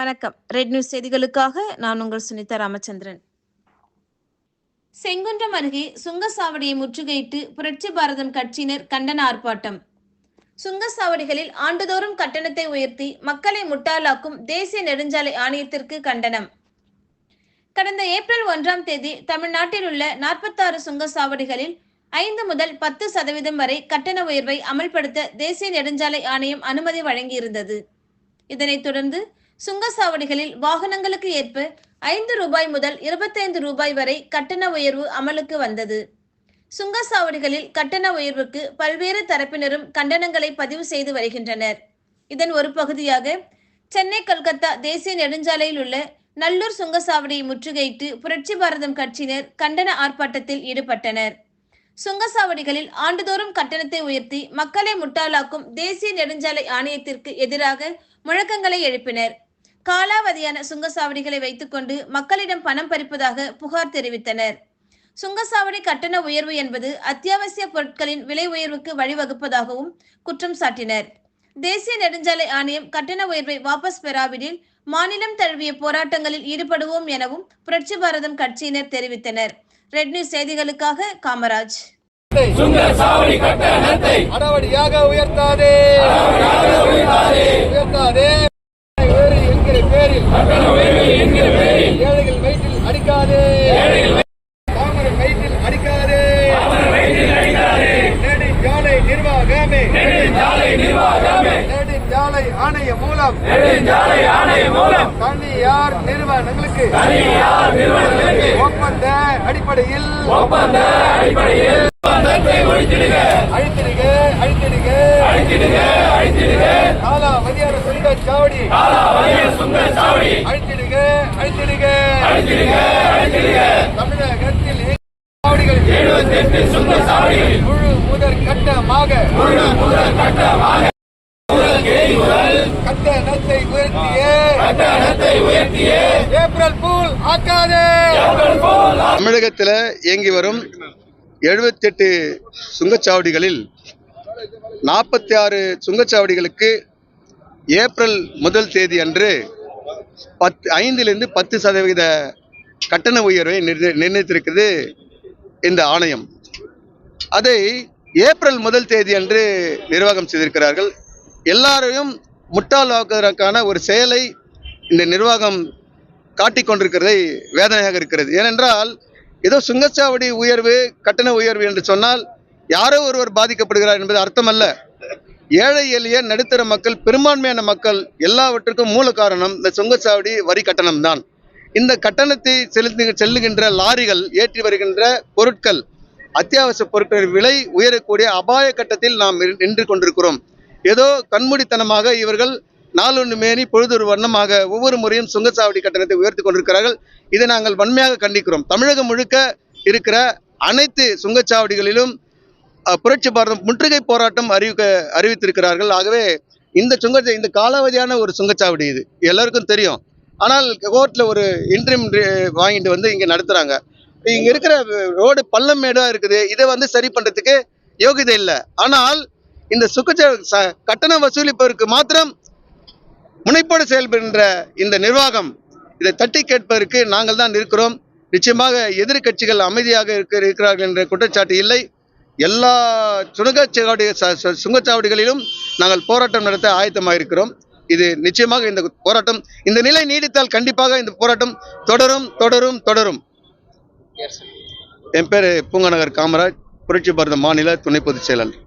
வணக்கம். Red news செய்திகளுக்காக நான் உங்கள் சுனிதா ராமச்சந்திரன். செங்குன்றம் அருகே சுங்கசாவடியை முற்றுகையிட்டு புரட்சி பாரதம் கட்சியினர் கண்டன ஆர்ப்பாட்டம். சுங்கசாவடிகளில் ஆண்டுதோறும் கட்டணத்தை உயர்த்தி மக்களை முட்டாளாக்கும் தேசிய நெடுஞ்சாலை ஆணையத்திற்கு கண்டனம். கடந்த ஏப்ரல் ஒன்றாம் தேதி தமிழ்நாட்டில் உள்ள நாற்பத்தாறு சுங்கசாவடிகளில் ஐந்து முதல் பத்து சதவீதம் வரை கட்டண உயர்வை அமல்படுத்த தேசிய நெடுஞ்சாலை ஆணையம் அனுமதி வழங்கியிருந்தது. இதனைத் தொடர்ந்து சுங்கச்சாவடிகளில் வாகனங்களுக்கு ஏற்ப ஐந்து ரூபாய் முதல் இருபத்தைந்து ரூபாய் வரை கட்டண உயர்வு அமலுக்கு வந்தது. சுங்கச்சாவடிகளில் கட்டண உயர்வுக்கு பல்வேறு தரப்பினரும் கண்டனங்களை பதிவு செய்து வருகின்றனர். இதன் ஒரு பகுதியாக சென்னை கொல்கத்தா தேசிய நெடுஞ்சாலையில் உள்ள நல்லூர் சுங்கச்சாவடியை முற்றுகையிட்டு புரட்சி பாரதம் கட்சியினர் கண்டன ஆர்ப்பாட்டத்தில் ஈடுபட்டனர். சுங்கச்சாவடிகளில் ஆண்டுதோறும் கட்டணத்தை உயர்த்தி மக்களை முட்டாளாக்கும் தேசிய நெடுஞ்சாலை ஆணையத்திற்கு எதிராக முழக்கங்களை எழுப்பினர். காலாவதியான சுங்கசாவடிகளை வைத்துக்கொண்டு மக்களிடம் பணம் பறிப்பதாக புகார் தெரிவித்தனர். சுங்கசாவடி கட்டண உயர்வு என்பது அத்தியாவசிய பொருட்களின் விலை உயர்வுக்கு வழிவகுப்பதாகவும் குற்றம் சாட்டினர். தேசிய நெடுஞ்சாலை ஆணையம் கட்டண உயர்வை வாபஸ் பெறாவிடில் மாநிலம் தழுவிய போராட்டங்களில் ஈடுபடுவோம் எனவும் புரட்சி பாரதம் கட்சியினர் தெரிவித்தனர். ரெட் நியூஸ் செய்திகளுக்காக காமராஜ். சுங்க சாவடி கட்டணத்தை அடவடியாக உயர்த்தாதே. உயர்த்தாதே. நெடுஞ்சாலை நிர்வாகமே நெடுஞ்சாலை ஆணைய மூலம் நெடுஞ்சாலை ஆணையம் மூலம் தனியார் நிறுவனங்களுக்கு தனியார் நிறுவனங்களுக்கு ஒப்பந்த அடிப்படையில் ஒப்பந்த அடிப்படையில் ஒப்பந்தத்தை ஒழித்திடுக. அழித்திடுக அழித்திடுக. அழித்திடுக அழித்திடுக. காலாவதியான சுங்க சாவடி. காலாவதிய சுங்க சாவடி. அழித்திடுக அழித்திடுக. அழித்திடுக அழித்திடுக. தமிழகத்தில் சாவடிகள். எழுபத்தி எட்டு சுங்க சாவடிகளில் முழு முதற் முதல் கட்டமாக கட்டணத்தை கட்டணத்தை ஏப்ரல் பூல் ஆக்காதே. தமிழகத்தில் இயங்கி வரும் எழுபத்தெட்டு சுங்கச்சாவடிகளில் நாற்பத்தி ஆறு சுங்கச்சாவடிகளுக்கு ஏப்ரல் முதல் தேதி அன்று பத்து ஐந்திலிருந்து பத்து சதவீத கட்டண உயர்வை நிர்ணயித்திருக்கிறது இந்த ஆணையம். அதை ஏப்ரல் முதல் தேதி அன்று நிர்வாகம் செய்திருக்கிறார்கள். எல்லாரையும் முட்டாளாக்குவதற்கான ஒரு செயலை இந்த நிர்வாகம் காட்டிக்கொண்டிருக்கிறதை வேதனையாக இருக்கிறது. ஏனென்றால் ஏதோ சுங்கச்சாவடி உயர்வு கட்டண உயர்வு என்று சொன்னால் யாரோ ஒருவர் பாதிக்கப்படுகிறார் என்பது அர்த்தமல்ல. ஏழை எளிய நடுத்தர மக்கள் பெரும்பான்மையான மக்கள் எல்லாவற்றுக்கும் மூல காரணம் இந்த சுங்கச்சாவடி வரி கட்டணம்தான். இந்த கட்டணத்தை செலுத்து செல்லுகின்ற லாரிகள் ஏற்றி வருகின்ற பொருட்கள் அத்தியாவசிய பொருட்கள் விலை உயரக்கூடிய அபாய கட்டத்தில் நாம் நின்று- கொண்டிருக்கிறோம். ஏதோ கண்மூடித்தனமாக இவர்கள் நாளொன்று மேனி பொழுதொரு வண்ணமாக ஒவ்வொரு முறையும் சுங்கச்சாவடி கட்டணத்தை உயர்த்தி கொண்டிருக்கிறார்கள். இதை நாங்கள் வன்மையாக கண்டிக்கிறோம். தமிழகம் முழுக்க இருக்கிற அனைத்து சுங்கச்சாவடிகளிலும் புரட்சி பாரதம் முற்றுகை போராட்டம் அறிவிக்க அறிவித்திருக்கிறார்கள். ஆகவே இந்த சுங்க இந்த காலாவதியான ஒரு சுங்கச்சாவடி இது. எல்லாருக்கும் தெரியும். ஆனால் கோர்ட்டில் ஒரு இன்ட்ரிம் வாங்கிட்டு வந்து இங்கே நடத்துகிறாங்க இங்க இருக்கிற ரோடு பள்ளம் மேடா இருக்குது. இதை வந்து சரி பண்றதுக்கு யோகிதை இல்லை. ஆனால் இந்த சுக்கச்ச கட்டணம் கட்டண வசூலிப்பதற்கு மாத்திரம் முனைப்போடு செயல்படுகின்ற இந்த நிர்வாகம் இதை தட்டி கேட்பதற்கு நாங்கள் தான் இருக்கிறோம். நிச்சயமாக எதிர்க்கட்சிகள் அமைதியாக இருக்க இருக்கிறார்கள் என்ற குற்றச்சாட்டு இல்லை. எல்லா சுங்கச்சாவடி ச- ச- சுங்கச்சாவடிகளிலும் நாங்கள் போராட்டம் நடத்த ஆயத்தமாக இருக்கிறோம் இது நிச்சயமாக இந்த போராட்டம் இந்த நிலை நீடித்தால் கண்டிப்பாக இந்த போராட்டம் தொடரும் தொடரும் தொடரும். என் பேர் பூங்கநகர் காமராஜ் புரட்சி பாரத மாநில துணை பொதுச் செயலாளர்.